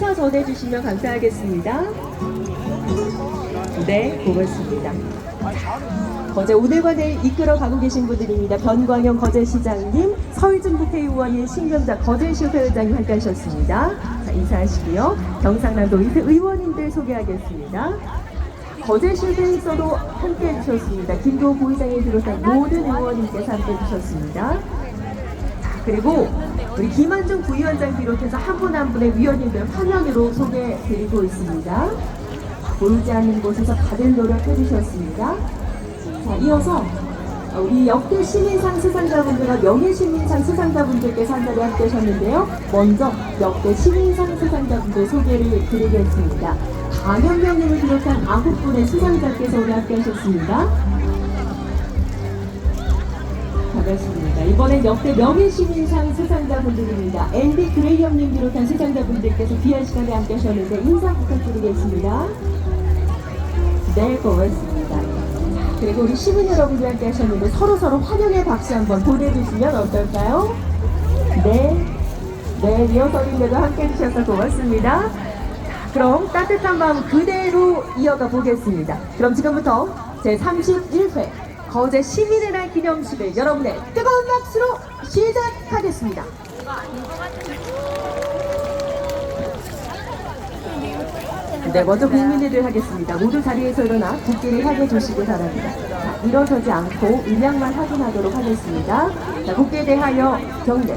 인사 전해주시면 감사하겠습니다. 네, 고맙습니다. 거제 내일 이끌어 가고 계신 분들입니다. 변광영 거제시장님, 서울준 국회의원인 신경자 거제시의회 회장님 함께 하셨습니다. 자, 인사하시고요. 경상남도 의원님들 소개하겠습니다. 거제시의회에서도 함께 해주셨습니다. 김도 부의장을 비롯한 모든 의원님께서 함께 해주셨습니다. 그리고 우리 김한중 부위원장 비롯해서 한 분 한 분의 위원님들 화면으로 소개해드리고 있습니다. 보이지 않는 곳에서 다들 노력해 주셨습니다. 자, 이어서 우리 역대 시민상 수상자분들과 명예시민상 수상자분들께서 한 자리에 함께 하셨는데요. 먼저 역대 시민상 수상자분들 소개를 드리겠습니다. 강현명님을 비롯한 아홉 분의 수상자께서 오늘 함께 하셨습니다. 반갑습니다. 이번엔 역대 명예 시민상 수상자분들입니다. 앤디 그레이엄님 비롯한 수상자분들께서 귀한 시간에 함께 하셨는데 인사 부탁드리겠습니다. 네, 고맙습니다. 그리고 우리 시민 여러분들 함께 하셨는데 서로서로 환영의 박수 한번 보내주시면 어떨까요? 네. 네, 리허설인데도 함께 해주셔서 고맙습니다. 자, 그럼 따뜻한 마음 그대로 이어가 보겠습니다. 그럼 지금부터 제 31회 거제 시민의 날 기념식을 여러분의 뜨거운 박수로 시작하겠습니다. 네, 먼저 국민들을 하겠습니다. 모두 자리에서 일어나 국기를 향해 주시기 바랍니다. 자, 일어서지 않고 음량만 확인하도록 하겠습니다. 자, 국기에 대하여 경례.